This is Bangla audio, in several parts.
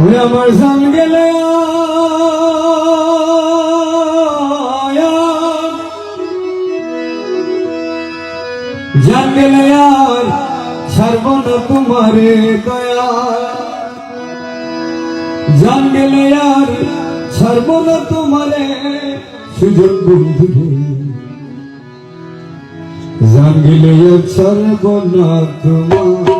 ওই আমার জান গেলে জান গেলে আর ছাড়ব না তোমারে দয়া। জান গেলে আর ছাড়ব না তোমারে সুজন বন্ধু জান গেলে আর ছাড়ব না তোমার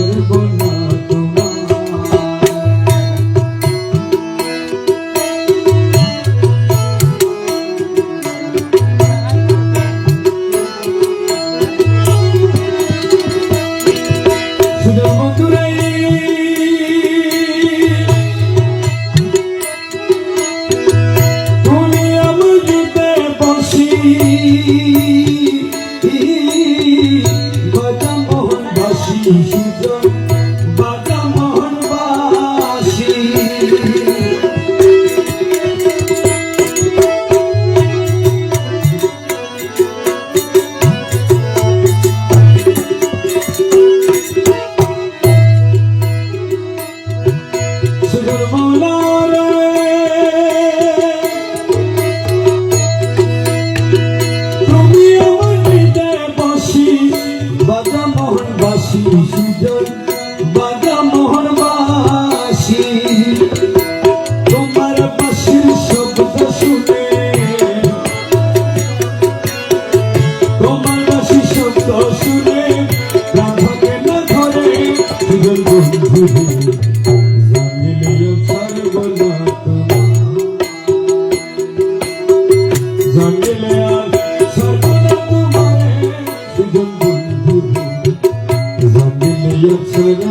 বসি বাজা বাসি সুজন বাজা মোহন বাসি তোমার বাসির শব্দ শুনে, তোমার বাসির শব্দ শুনে প্রাণ থাকে না ঘরে? সুজন বন্ধু With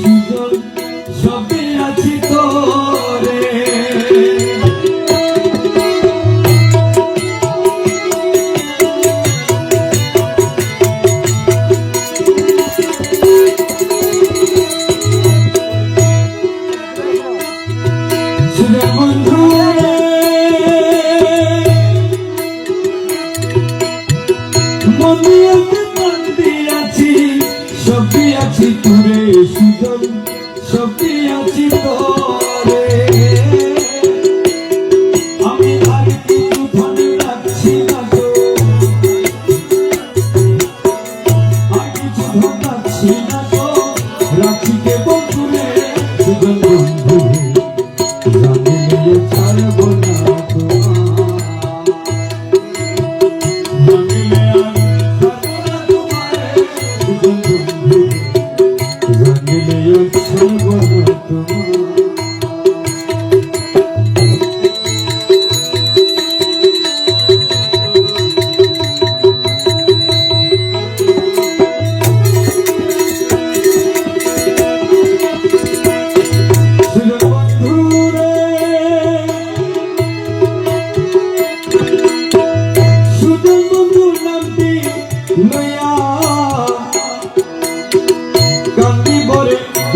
সুজন সব দিয়াছি তোরে। বন্ধু রে মনে আছে প্রাণ দিয়াছি তোরে। সুজন শক্তি আছি তোরে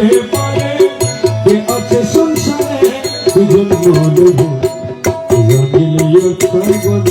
হতে পারে কে আছে সংসারে দুজন মনে দুজন